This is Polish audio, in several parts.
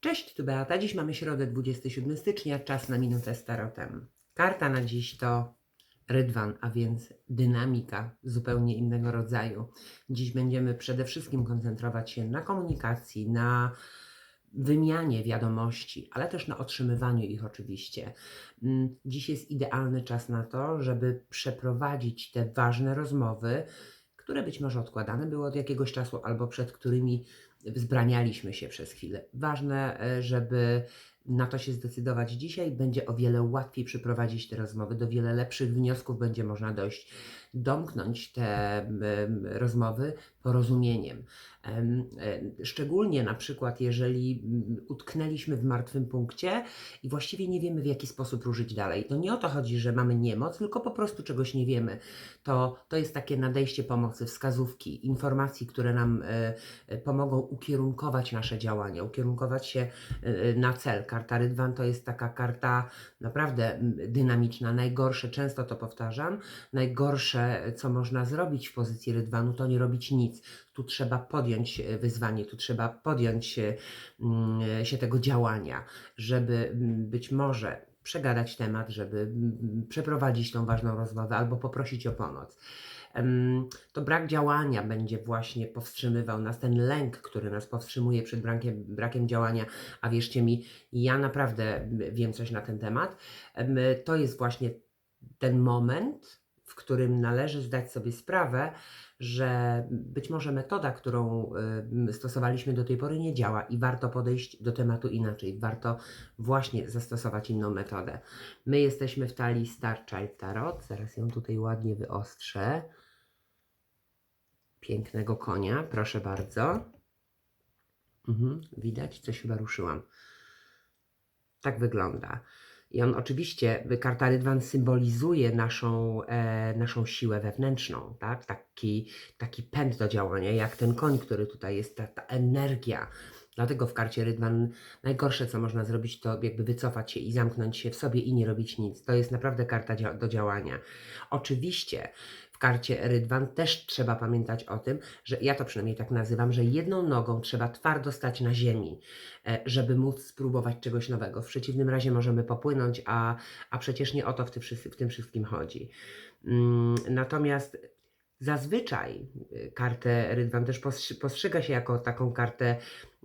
Cześć, tu Beata. Dziś mamy środę 27 stycznia, czas na minutę z tarotem. Karta na dziś to rydwan, a więc dynamika zupełnie innego rodzaju. Dziś będziemy przede wszystkim koncentrować się na komunikacji, na wymianie wiadomości, ale też na otrzymywaniu ich oczywiście. Mm, Dziś jest idealny czas na to, żeby przeprowadzić te ważne rozmowy, które być może odkładane były od jakiegoś czasu albo przed którymi wzbranialiśmy się przez chwilę. Ważne, e, żeby na to się zdecydować dzisiaj. Będzie o wiele łatwiej przeprowadzić te rozmowy, do wiele lepszych wniosków będzie można dojść. Domknąć te rozmowy porozumieniem. Em, e, Szczególnie na przykład, jeżeli mm, utknęliśmy w martwym punkcie i właściwie nie wiemy, w jaki sposób ruszyć dalej. To nie o to chodzi, że mamy niemoc, tylko po prostu czegoś nie wiemy. To, to jest takie nadejście pomocy, wskazówki, informacji, które nam e, e, pomogą ukierunkować nasze działania, ukierunkować się na cel. Karta Rydwan to jest taka karta naprawdę mm, dynamiczna. Najgorsze, często to powtarzam, najgorsze, co można zrobić w pozycji Rydwanu, to nie robić nic. Tu trzeba podjąć e, wyzwanie, tu trzeba podjąć się, mm, się tego działania, żeby mm, być może przegadać temat, żeby mm, przeprowadzić tą ważną rozmowę albo poprosić o pomoc. To brak działania będzie właśnie powstrzymywał nas, ten lęk, który nas powstrzymuje przed brakiem, brakiem działania, a wierzcie mi, ja naprawdę wiem coś na ten temat. Em, To jest właśnie ten moment, którym należy zdać sobie sprawę, że być może metoda, którą y, stosowaliśmy do tej pory, nie działa i warto podejść do tematu inaczej. Warto właśnie zastosować inną metodę. My jesteśmy w talii Star Child Tarot. Zaraz ją tutaj ładnie wyostrzę. Pięknego konia, proszę bardzo. Mhm, widać, coś chyba ruszyłam. Tak wygląda. I on oczywiście, karta Rydwan symbolizuje naszą, e, naszą siłę wewnętrzną, tak? Taki, taki pęd do działania, jak ten koń, który tutaj jest, ta, ta energia. Dlatego w karcie Rydwan najgorsze, co można zrobić, to jakby wycofać się i zamknąć się w sobie i nie robić nic. To jest naprawdę karta dzia- do działania. Oczywiście w karcie Rydwan też trzeba pamiętać o tym, że ja to przynajmniej tak nazywam, że jedną nogą trzeba twardo stać na ziemi, e, żeby móc spróbować czegoś nowego. W przeciwnym razie możemy popłynąć, a, a przecież nie o to w tym, w tym wszystkim chodzi. Mm, Natomiast zazwyczaj y, kartę Rydwan też postrzega się jako taką kartę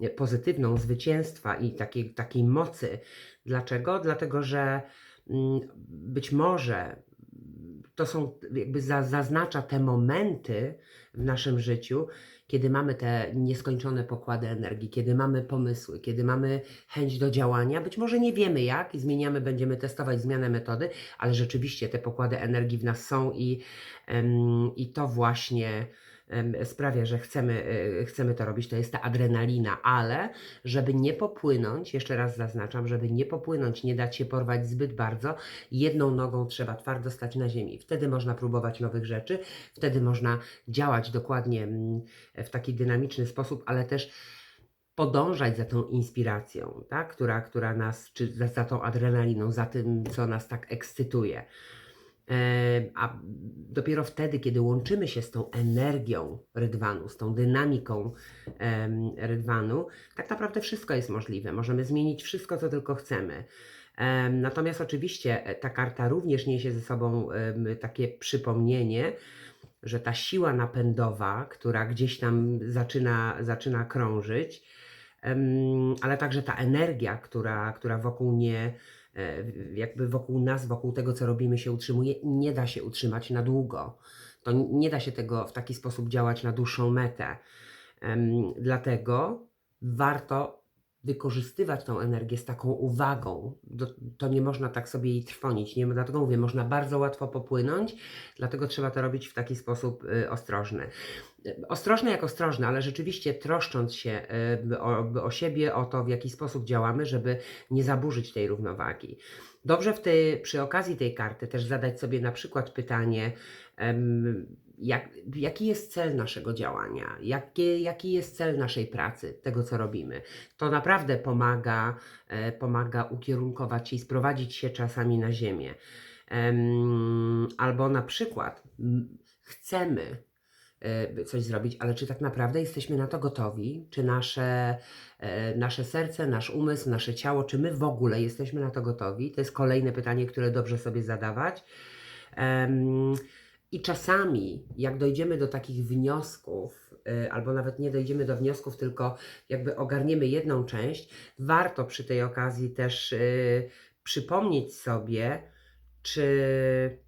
y, pozytywną, zwycięstwa i takiej, takiej mocy. Dlaczego? Dlatego, że mm, być może to są, jakby za, zaznacza te momenty w naszym życiu, kiedy mamy te nieskończone pokłady energii, kiedy mamy pomysły, kiedy mamy chęć do działania. Być może nie wiemy jak i zmieniamy, będziemy testować zmianę metody, ale rzeczywiście te pokłady energii w nas są i, i to właśnie sprawia, że chcemy, e, chcemy to robić. To jest ta adrenalina, ale żeby nie popłynąć, jeszcze raz zaznaczam, żeby nie popłynąć, nie dać się porwać zbyt bardzo, jedną nogą trzeba twardo stać na ziemi. Wtedy można próbować nowych rzeczy, wtedy można działać dokładnie mm, w taki dynamiczny sposób, ale też podążać za tą inspiracją, tak? która, która nas, czy za, za tą adrenaliną, za tym, co nas tak ekscytuje. A dopiero wtedy, kiedy łączymy się z tą energią rydwanu, z tą dynamiką rydwanu, tak naprawdę wszystko jest możliwe. Możemy zmienić wszystko, co tylko chcemy. Em, Natomiast oczywiście e, ta karta również niesie ze sobą takie przypomnienie, że ta siła napędowa, która gdzieś tam zaczyna, zaczyna krążyć, ale także ta energia, która, która wokół nie, jakby wokół nas, wokół tego, co robimy, się utrzymuje, nie da się utrzymać na długo. To nie da się tego w taki sposób działać na dłuższą metę. Dlatego warto wykorzystywać tą energię z taką uwagą. To nie można tak sobie jej trwonić. Nie, dlatego mówię, można bardzo łatwo popłynąć, dlatego trzeba to robić w taki sposób y, ostrożny. Y, Ostrożny jak ostrożny, ale rzeczywiście troszcząc się y, o, o siebie, o to, w jaki sposób działamy, żeby nie zaburzyć tej równowagi. Dobrze w tej, przy okazji tej karty też zadać sobie na przykład pytanie, jak, jaki jest cel naszego działania, jakie, jaki jest cel naszej pracy, tego co robimy. To naprawdę pomaga, e, pomaga ukierunkować i sprowadzić się czasami na ziemię. Em, albo na przykład chcemy y, coś zrobić, ale czy tak naprawdę jesteśmy na to gotowi? Czy nasze, e, nasze serce, nasz umysł, nasze ciało, czy my w ogóle jesteśmy na to gotowi? To jest kolejne pytanie, które dobrze sobie zadawać. I czasami, jak dojdziemy do takich wniosków, y, albo nawet nie dojdziemy do wniosków, tylko jakby ogarniemy jedną część, warto przy tej okazji też y, przypomnieć sobie, czy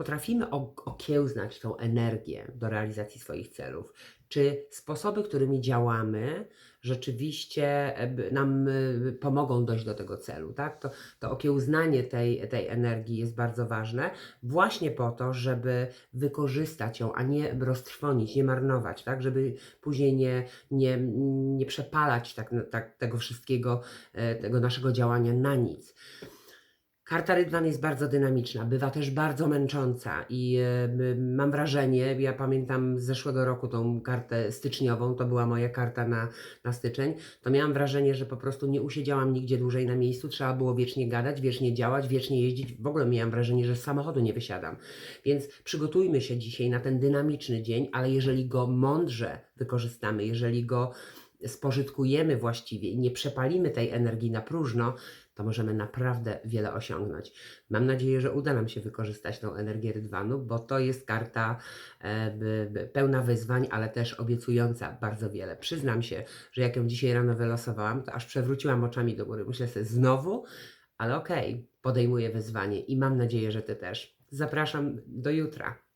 potrafimy okiełznać tą energię do realizacji swoich celów. Czy sposoby, którymi działamy, rzeczywiście e, nam y, pomogą dojść do tego celu, tak? To, to okiełznanie tej, tej energii jest bardzo ważne, właśnie po to, żeby wykorzystać ją, a nie roztrwonić, nie marnować, tak? Żeby później nie, nie, nie przepalać tak, tak, tego wszystkiego, e, tego naszego działania na nic. Karta Rydwan jest bardzo dynamiczna, bywa też bardzo męcząca i e, mam wrażenie, ja pamiętam z zeszłego roku tą kartę styczniową, to była moja karta na, na styczeń, to miałam wrażenie, że po prostu nie usiedziałam nigdzie dłużej na miejscu, trzeba było wiecznie gadać, wiecznie działać, wiecznie jeździć, w ogóle miałam wrażenie, że z samochodu nie wysiadam. Więc przygotujmy się dzisiaj na ten dynamiczny dzień, ale jeżeli go mądrze wykorzystamy, jeżeli go spożytkujemy właściwie i nie przepalimy tej energii na próżno, to możemy naprawdę wiele osiągnąć. Mam nadzieję, że uda nam się wykorzystać tą energię rydwanu, bo to jest karta e, pełna wyzwań, ale też obiecująca bardzo wiele. Przyznam się, że jak ją dzisiaj rano wylosowałam, to aż przewróciłam oczami do góry. Myślę sobie znowu, ale okej, podejmuję wyzwanie i mam nadzieję, że Ty też. Zapraszam do jutra.